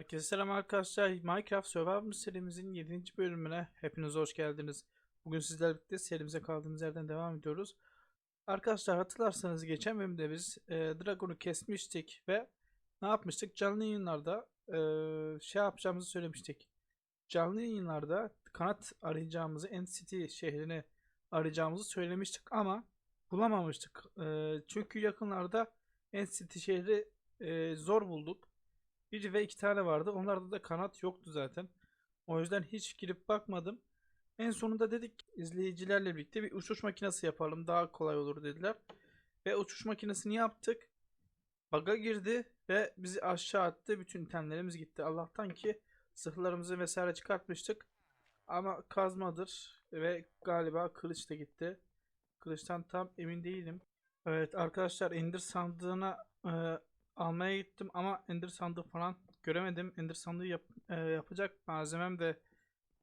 Herkese selam arkadaşlar. Minecraft Survivor serimizin 7. bölümüne hepiniz hoş geldiniz. Bugün sizlerle birlikte serimize kaldığımız yerden devam ediyoruz. Arkadaşlar hatırlarsanız geçen bölümde biz e, Dragon'u kesmiştik ve ne yapmıştık? Canlı yayınlarda e, şey yapacağımızı söylemiştik. Canlı yayınlarda kanat arayacağımızı, End City şehrini arayacağımızı söylemiştik ama bulamamıştık. E, çünkü yakınlarda End City şehri e, zor bulduk. Bir ve iki tane vardı. Onlarda da kanat yoktu zaten. O yüzden hiç girip bakmadım. En sonunda dedik izleyicilerle birlikte bir uçuş makinesi yapalım. Daha kolay olur dediler. Ve uçuş makinesini yaptık. Baga girdi ve bizi aşağı attı. Bütün itemlerimiz gitti. Allah'tan ki zırhlarımızı vesaire çıkartmıştık. Ama kazmadır ve galiba kılıç da gitti. Kılıçtan tam emin değilim. Evet arkadaşlar Ender sandığına e, almaya gittim ama Ender sandığı falan göremedim. Ender sandığı yap- e, yapacak malzemem de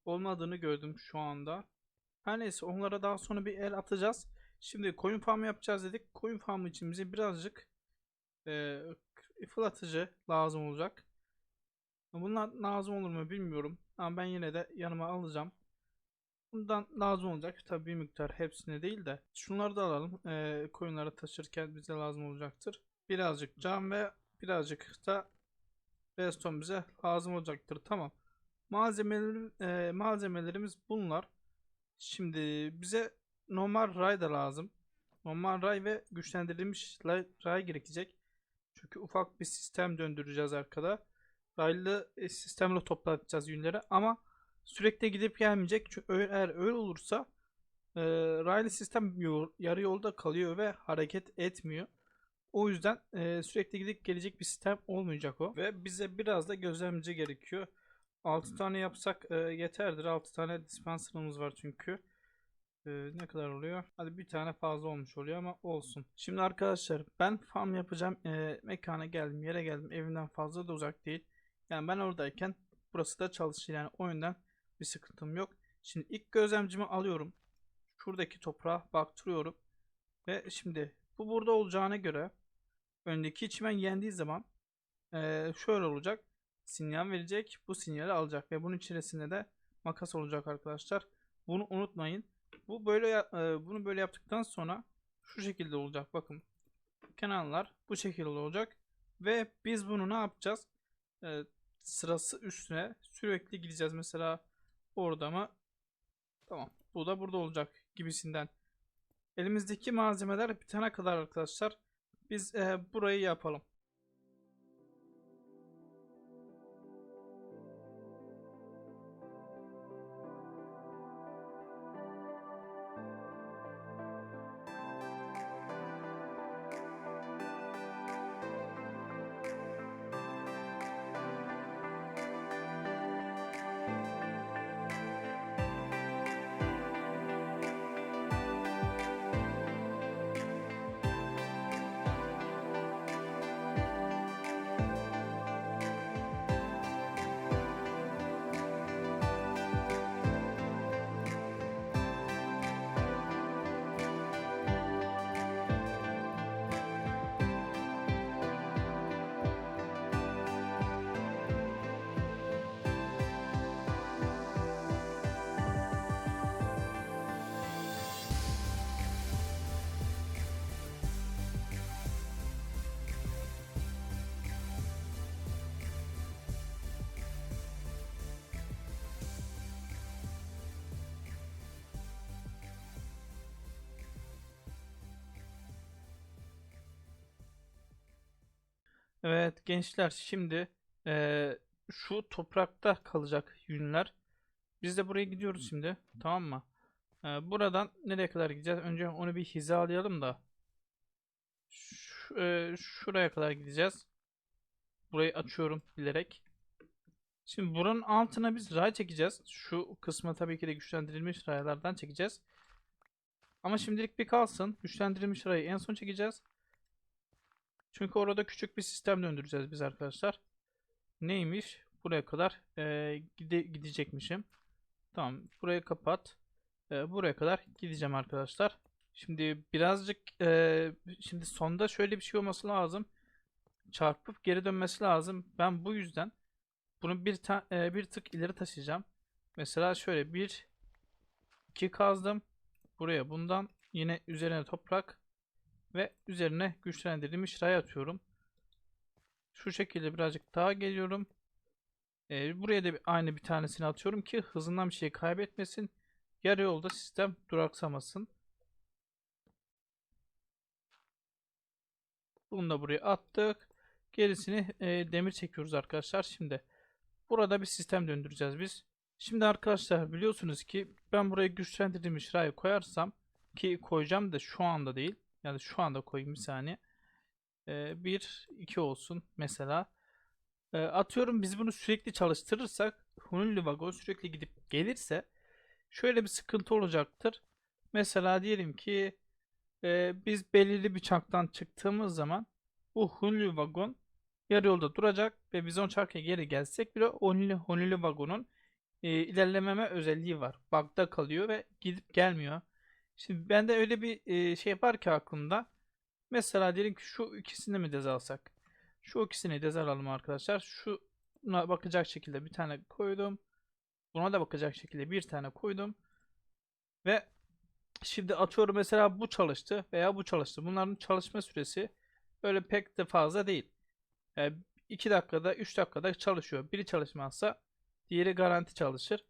olmadığını gördüm şu anda. Her neyse onlara daha sonra bir el atacağız. Şimdi koyun farmı yapacağız dedik. Koyun farmı için bize birazcık e, fırlatıcı lazım olacak. Bunlar lazım olur mu bilmiyorum. Ama ben yine de yanıma alacağım. Bundan lazım olacak. Tabii bir miktar hepsine değil de. Şunları da alalım. E, koyunları taşırken bize lazım olacaktır. Birazcık cam ve birazcık da redstone bize lazım olacaktır. Tamam. Malzemeler, e, malzemelerimiz bunlar. Şimdi bize normal ray da lazım. Normal ray ve güçlendirilmiş ray, gerekecek. Çünkü ufak bir sistem döndüreceğiz arkada. Raylı e, sistemle toplatacağız yünleri ama sürekli gidip gelmeyecek. Çünkü eğer öyle olursa e, raylı sistem yarı yolda kalıyor ve hareket etmiyor. O yüzden e, sürekli gidip gelecek bir sistem olmayacak o. Ve bize biraz da gözlemci gerekiyor. 6 tane yapsak e, yeterdir. 6 tane dispenser'ımız var çünkü. E, ne kadar oluyor? Hadi bir tane fazla olmuş oluyor ama olsun. Şimdi arkadaşlar ben farm yapacağım. E, mekana geldim, yere geldim. Evimden fazla da uzak değil. Yani ben oradayken burası da çalışır. Yani o yönden bir sıkıntım yok. Şimdi ilk gözlemcimi alıyorum. Şuradaki toprağa baktırıyorum. Ve şimdi bu burada olacağına göre öndeki çimen yendiği zaman eee, şöyle olacak. Sinyal verecek. Bu sinyali alacak ve bunun içerisinde de makas olacak arkadaşlar. Bunu unutmayın. Bu böyle eee, bunu böyle yaptıktan sonra şu şekilde olacak. Bakın. Kenarlar bu şekilde olacak ve biz bunu ne yapacağız? Eee, sırası üstüne sürekli gideceğiz. Mesela orada mı? Tamam. Bu da burada olacak gibisinden. Elimizdeki malzemeler bitene kadar arkadaşlar biz e, burayı yapalım. Evet gençler şimdi e, şu toprakta kalacak yünler. Biz de buraya gidiyoruz şimdi. Tamam mı? E, buradan nereye kadar gideceğiz? Önce onu bir hizalayalım da. Şu- e, şuraya kadar gideceğiz. Burayı açıyorum bilerek. Şimdi buranın altına biz ray çekeceğiz. Şu kısmı tabii ki de güçlendirilmiş raylardan çekeceğiz. Ama şimdilik bir kalsın. Güçlendirilmiş rayı en son çekeceğiz. Çünkü orada küçük bir sistem döndüreceğiz biz arkadaşlar. Neymiş? Buraya kadar eee, gide gidecekmişim. Tamam. Burayı kapat. Eee, buraya kadar gideceğim arkadaşlar. Şimdi birazcık eee, şimdi sonda şöyle bir şey olması lazım. Çarpıp geri dönmesi lazım. Ben bu yüzden bunu bir ta- e, bir tık ileri taşıyacağım. Mesela şöyle bir iki kazdım. Buraya bundan yine üzerine toprak ve üzerine güçlendirilmiş ray atıyorum. Şu şekilde birazcık daha geliyorum. Ee, buraya da aynı bir tanesini atıyorum ki hızından bir şey kaybetmesin. Yarı yolda sistem duraksamasın. Bunu da buraya attık. Gerisini e, demir çekiyoruz arkadaşlar. Şimdi burada bir sistem döndüreceğiz biz. Şimdi arkadaşlar biliyorsunuz ki ben buraya güçlendirilmiş ray koyarsam ki koyacağım da şu anda değil. Yani şu anda koyayım bir saniye. Ee, bir, iki olsun mesela. Ee, atıyorum biz bunu sürekli çalıştırırsak Hununlu vagon sürekli gidip gelirse şöyle bir sıkıntı olacaktır. Mesela diyelim ki e, biz belirli bir çaktan çıktığımız zaman bu Hununlu vagon yarı yolda duracak ve biz on çarkıya geri gelsek bile Hununlu, Hununlu vagonun e, ilerlememe özelliği var. Bug'da kalıyor ve gidip gelmiyor. Şimdi bende öyle bir şey var ki aklımda. Mesela diyelim ki şu ikisini mi dez alsak? Şu ikisini dez alalım arkadaşlar. Şuna bakacak şekilde bir tane koydum. Buna da bakacak şekilde bir tane koydum. Ve şimdi atıyorum mesela bu çalıştı veya bu çalıştı. Bunların çalışma süresi öyle pek de fazla değil. 2 dakikada 3 dakikada çalışıyor. Biri çalışmazsa diğeri garanti çalışır.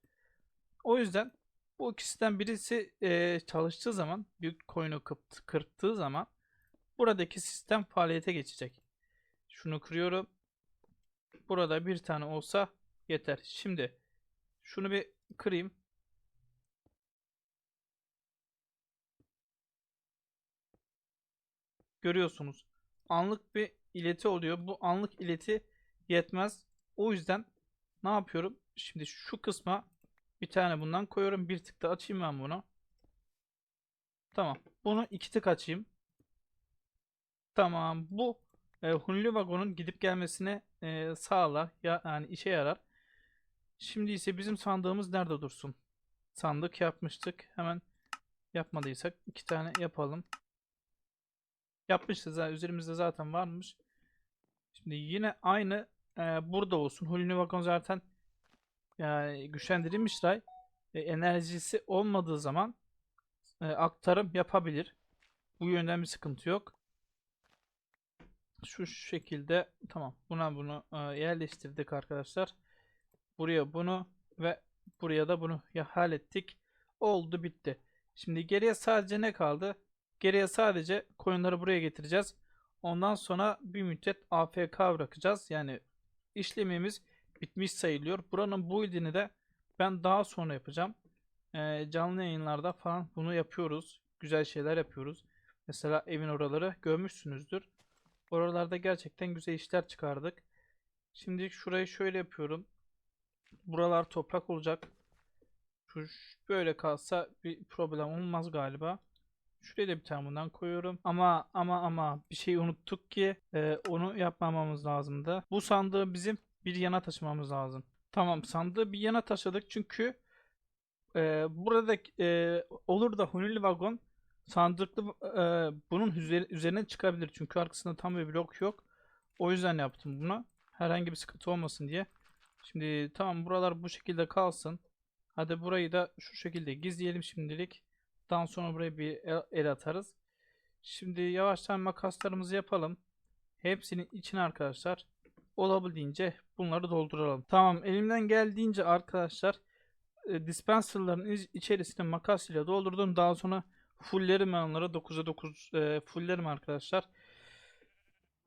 O yüzden bu ikisinden birisi e, çalıştığı zaman bir coin'u kıpt- kırptığı zaman buradaki sistem faaliyete geçecek. Şunu kırıyorum. Burada bir tane olsa yeter. Şimdi şunu bir kırayım. Görüyorsunuz. Anlık bir ileti oluyor. Bu anlık ileti yetmez. O yüzden ne yapıyorum? Şimdi şu kısma bir tane bundan koyuyorum. Bir tık da açayım ben bunu. Tamam. Bunu iki tık açayım. Tamam. Bu e, Hunlu vagonun gidip gelmesine e, sağlar. Ya, yani işe yarar. Şimdi ise bizim sandığımız nerede dursun? Sandık yapmıştık. Hemen yapmadıysak iki tane yapalım. Yapmışız. ha, Üzerimizde zaten varmış. Şimdi yine aynı e, burada olsun. Hunlu vagon zaten yani güçlendirilmiş ray e, enerjisi olmadığı zaman e, aktarım yapabilir. Bu yönden bir sıkıntı yok. Şu şekilde tamam. Buna bunu e, yerleştirdik arkadaşlar. Buraya bunu ve buraya da bunu ya hallettik. Oldu bitti. Şimdi geriye sadece ne kaldı? Geriye sadece koyunları buraya getireceğiz. Ondan sonra bir müddet AFK bırakacağız. Yani işlemimiz bitmiş sayılıyor. Buranın build'ini de ben daha sonra yapacağım. Ee, canlı yayınlarda falan bunu yapıyoruz. Güzel şeyler yapıyoruz. Mesela evin oraları görmüşsünüzdür. Oralarda gerçekten güzel işler çıkardık. Şimdi şurayı şöyle yapıyorum. Buralar toprak olacak. Şu böyle kalsa bir problem olmaz galiba. Şuraya da bir tane bundan koyuyorum. Ama ama ama bir şey unuttuk ki e, onu yapmamamız lazımdı. Bu sandığı bizim bir yana taşımamız lazım. Tamam sandığı bir yana taşıdık çünkü e, burada e, olur da Hunili vagon sandıklı e, bunun üzeri- üzerine çıkabilir. Çünkü arkasında tam bir blok yok. O yüzden yaptım bunu. Herhangi bir sıkıntı olmasın diye. Şimdi tamam buralar bu şekilde kalsın. Hadi burayı da şu şekilde gizleyelim şimdilik. Daha sonra buraya bir el, el atarız. Şimdi yavaştan makaslarımızı yapalım. Hepsinin içine arkadaşlar olabildiğince bunları dolduralım. Tamam elimden geldiğince arkadaşlar e, dispenserların iç- içerisine makas ile doldurdum. Daha sonra fulllerim ben onları 9'a 9 e, fulllerim arkadaşlar.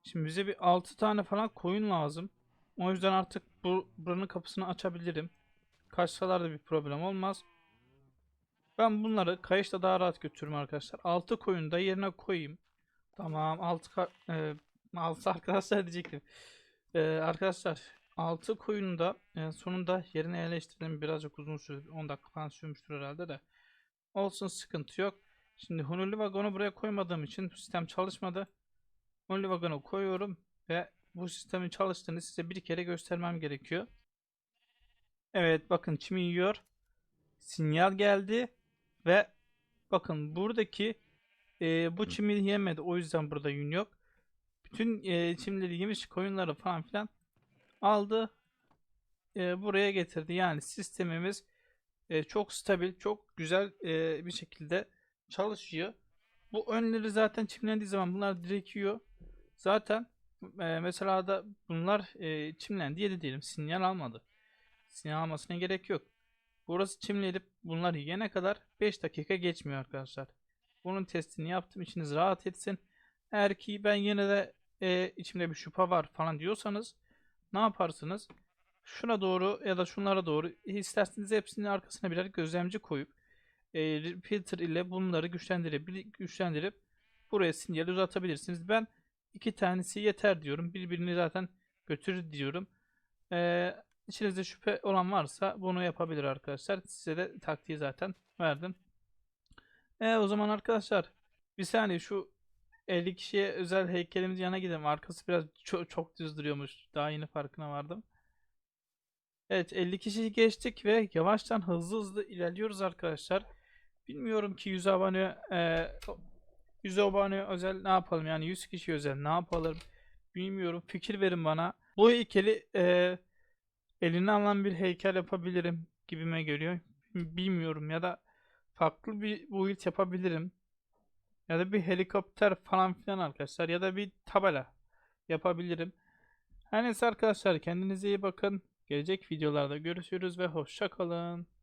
Şimdi bize bir 6 tane falan koyun lazım. O yüzden artık bu buranın kapısını açabilirim. Kaçsalar da bir problem olmaz. Ben bunları kayışla daha rahat götürürüm arkadaşlar. 6 koyunu da yerine koyayım. Tamam 6 e, 6 arkadaşlar diyecektim. E, arkadaşlar 6 koyunu da e, sonunda yerine yerleştirdim. Birazcık uzun sürdü. 10 dakika falan sürmüştür herhalde de. Olsun sıkıntı yok. Şimdi Honolulu vagonu buraya koymadığım için sistem çalışmadı. Honolulu vagonu koyuyorum ve bu sistemin çalıştığını size bir kere göstermem gerekiyor. Evet bakın çimi yiyor. Sinyal geldi ve bakın buradaki e, bu çimi yemedi. O yüzden burada yün yok. Bütün e, çimleri yemiş koyunları falan filan aldı. e, buraya getirdi. Yani sistemimiz e, çok stabil, çok güzel e, bir şekilde çalışıyor. Bu önleri zaten çimlendiği zaman bunlar direkt yiyor. Zaten e, mesela da bunlar e, çimlendi yedi diyelim. Sinyal almadı. Sinyal almasına gerek yok. Burası çimlenip bunlar yiyene kadar 5 dakika geçmiyor arkadaşlar. Bunun testini yaptım. İçiniz rahat etsin. Eğer ki ben yine de e, içimde bir şüphe var falan diyorsanız ne yaparsınız? Şuna doğru ya da şunlara doğru isterseniz hepsinin arkasına birer gözlemci koyup e, filter ile bunları güçlendirip güçlendirip buraya sinyal uzatabilirsiniz. Ben iki tanesi yeter diyorum. Birbirini zaten götürür diyorum. E, içinizde şüphe olan varsa bunu yapabilir arkadaşlar. Size de taktiği zaten verdim. E, o zaman arkadaşlar bir saniye şu 50 kişiye özel heykelimiz yana gidelim. Arkası biraz çok, çok düz duruyormuş. Daha yeni farkına vardım. Evet 50 kişi geçtik ve yavaştan hızlı hızlı ilerliyoruz arkadaşlar. Bilmiyorum ki 100 abone e, 100 abone özel ne yapalım yani 100 kişi özel ne yapalım bilmiyorum fikir verin bana. Bu heykeli e, eline alan bir heykel yapabilirim gibime geliyor. Bilmiyorum ya da farklı bir build yapabilirim. Ya da bir helikopter falan filan arkadaşlar ya da bir tabela yapabilirim. Her neyse arkadaşlar kendinize iyi bakın. Gelecek videolarda görüşürüz ve hoşça kalın.